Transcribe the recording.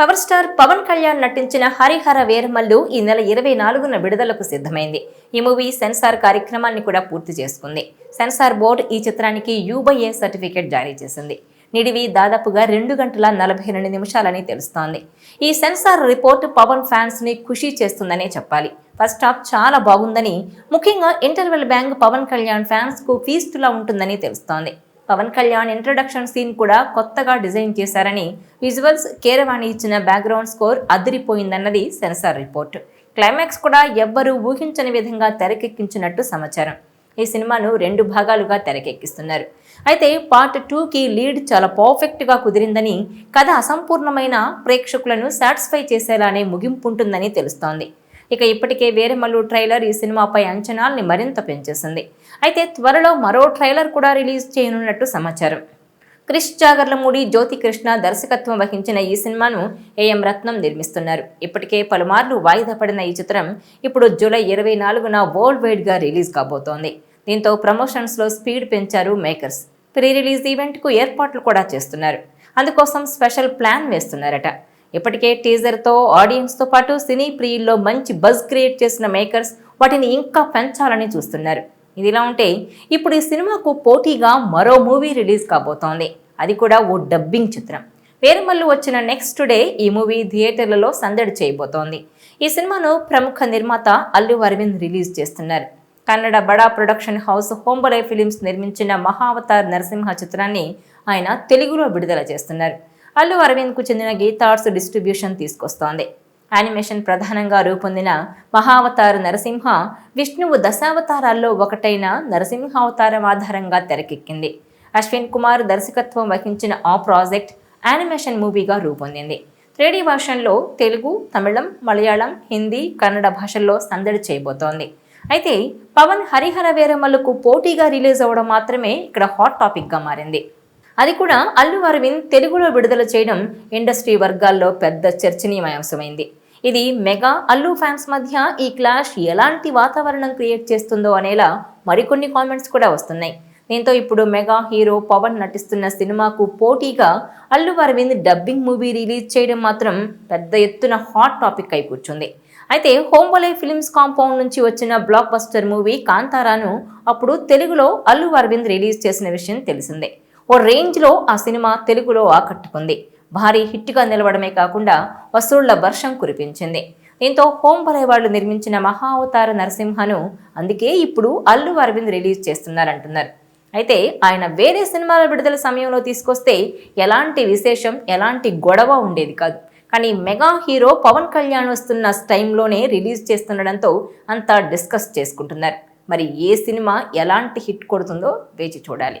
Power star Pawan Kalyan నటించిన హరిహర వీరమల్లు ఈ నెల ఇరవై నాలుగున విడుదలకు సిద్ధమైంది. ఈ మూవీ సెన్సార్ కార్యక్రమాన్ని కూడా పూర్తి చేసుకుంది. సెన్సార్ బోర్డు ఈ చిత్రానికి యూబైఏ సర్టిఫికేట్ జారీ చేసింది. నిడివి దాదాపుగా రెండు గంటల నలభై రెండు నిమిషాలని తెలుస్తోంది. ఈ సెన్సార్ రిపోర్ట్ పవన్ ఫ్యాన్స్ని ఖుషీ చేస్తుందనే చెప్పాలి. ఫస్ట్ హాఫ్ చాలా బాగుందని ముఖ్యంగా ఇంటర్వెల్ బ్యాంక్ పవన్ కళ్యాణ్ ఫ్యాన్స్కు ఫీస్టులా ఉంటుందని తెలుస్తోంది. పవన్ కళ్యాణ్ ఇంట్రడక్షన్ సీన్ కూడా కొత్తగా డిజైన్ చేశారని విజువల్స్ కేరవాణి ఇచ్చిన బ్యాక్గ్రౌండ్ స్కోర్ అదిరిపోయిందన్నది సెన్సార్ రిపోర్ట్. క్లైమాక్స్ కూడా ఎవ్వరూ ఊహించని విధంగా తెరకెక్కించినట్టు సమాచారం. ఈ సినిమాను రెండు భాగాలుగా తెరకెక్కిస్తున్నారు. అయితే పార్ట్ టూకి లీడ్ చాలా పర్ఫెక్ట్గా కుదిరిందని కథ అసంపూర్ణమైన ప్రేక్షకులను సాటిస్ఫై చేసేలానే ముగింపు ఉంటుందని తెలుస్తోంది. ఇక ఇప్పటికే వేరేమల్లు ట్రైలర్ ఈ సినిమాపై అంచనాల్ని మరింత పెంచేసింది. అయితే త్వరలో మరో ట్రైలర్ కూడా రిలీజ్ చేయనున్నట్టు సమాచారం. క్రిష్ జాగర్లమూడి జ్యోతి కృష్ణ దర్శకత్వం వహించిన ఈ సినిమాను ఏఎం రత్నం నిర్మిస్తున్నారు. ఇప్పటికే పలుమార్లు వాయిదా పడిన ఈ చిత్రం ఇప్పుడు జూలై ఇరవై నాలుగున వరల్డ్ వైడ్గా రిలీజ్ కాబోతోంది. దీంతో ప్రమోషన్స్లో స్పీడ్ పెంచారు మేకర్స్. ప్రీ రిలీజ్ ఈవెంట్కు ఏర్పాట్లు కూడా చేస్తున్నారు. అందుకోసం స్పెషల్ ప్లాన్ వేస్తున్నారట. ఇప్పటికే టీజర్తో ఆడియన్స్తో పాటు సినీ ప్రియుల్లో మంచి బజ్ క్రియేట్ చేసిన మేకర్స్ వాటిని ఇంకా పెంచాలని చూస్తున్నారు. ఇదిలా ఉంటే ఇప్పుడు ఈ సినిమాకు పోటీగా మరో మూవీ రిలీజ్ కాబోతోంది. అది కూడా ఓ డబ్బింగ్ చిత్రం. వేరుమల్లు వచ్చిన నెక్స్ట్ డే ఈ మూవీ థియేటర్లలో సందడి చేయబోతోంది. ఈ సినిమాను ప్రముఖ నిర్మాత అల్లు అరవింద్ రిలీజ్ చేస్తున్నారు. కన్నడ బడా ప్రొడక్షన్ హౌస్ హోంబలే ఫిలిమ్స్ నిర్మించిన మహావతార్ నరసింహ చిత్రాన్ని ఆయన తెలుగులో విడుదల చేస్తున్నారు. అల్లు అరవింద్కు చెందిన గీతార్ట్స్ డిస్ట్రిబ్యూషన్ తీసుకొస్తోంది. యానిమేషన్ ప్రధానంగా రూపొందిన మహావతార నరసింహ విష్ణువు దశావతారాల్లో ఒకటైన నరసింహావతారం ఆధారంగా తెరకెక్కింది. అశ్విన్ కుమార్ దర్శకత్వం వహించిన ఆ ప్రాజెక్ట్ యానిమేషన్ మూవీగా రూపొందింది. త్రీడీ వర్షన్లో తెలుగు తమిళం మలయాళం హిందీ కన్నడ భాషల్లో సందడి చేయబోతోంది. అయితే పవన్ హరిహర వేరమల్లకు పోటీగా రిలీజ్ అవ్వడం మాత్రమే ఇక్కడ హాట్ టాపిక్గా మారింది. అది కూడా అల్లు అరవింద్ తెలుగులో విడుదల చేయడం ఇండస్ట్రీ వర్గాల్లో పెద్ద చర్చనీయాంశమైంది. ఇది మెగా అల్లు ఫ్యాన్స్ మధ్య ఈ క్లాష్ ఎలాంటి వాతావరణం క్రియేట్ చేస్తుందో అనేలా మరికొన్ని కామెంట్స్ కూడా వస్తున్నాయి. దీంతో ఇప్పుడు మెగా హీరో పవన్ నటిస్తున్న సినిమాకు పోటీగా Allu Aravind dubbing movie release చేయడం మాత్రం పెద్ద ఎత్తున హాట్ టాపిక్ అయి కూర్చుంది. అయితే హోంబలే ఫిల్మ్స్ కాంపౌండ్ నుంచి వచ్చిన బ్లాక్ బస్టర్ మూవీ కాంతారాను అప్పుడు తెలుగులో అల్లు అరవింద్ రిలీజ్ చేసిన విషయం తెలిసిందే. ఓ రేంజ్లో ఆ సినిమా తెలుగులో ఆకట్టుకుంది. భారీ హిట్గా నిలవడమే కాకుండా వసూళ్ళ వర్షం కురిపించింది. దీంతో హోంబలే వాళ్ళు నిర్మించిన మహావతార నరసింహను అందుకే ఇప్పుడు అల్లు అరవింద్ రిలీజ్ చేస్తున్నారంటున్నారు. అయితే ఆయన వేరే సినిమాల విడుదల సమయంలో తీసుకొస్తే ఎలాంటి విశేషం ఎలాంటి గొడవ ఉండేది కాదు. కానీ మెగా హీరో పవన్ కళ్యాణ్ వస్తున్న టైంలోనే రిలీజ్ చేస్తుండడంతో అంతా డిస్కస్ చేసుకుంటున్నారు. మరి ఏ సినిమా ఎలాంటి హిట్ కొడుతుందో వేచి చూడాలి.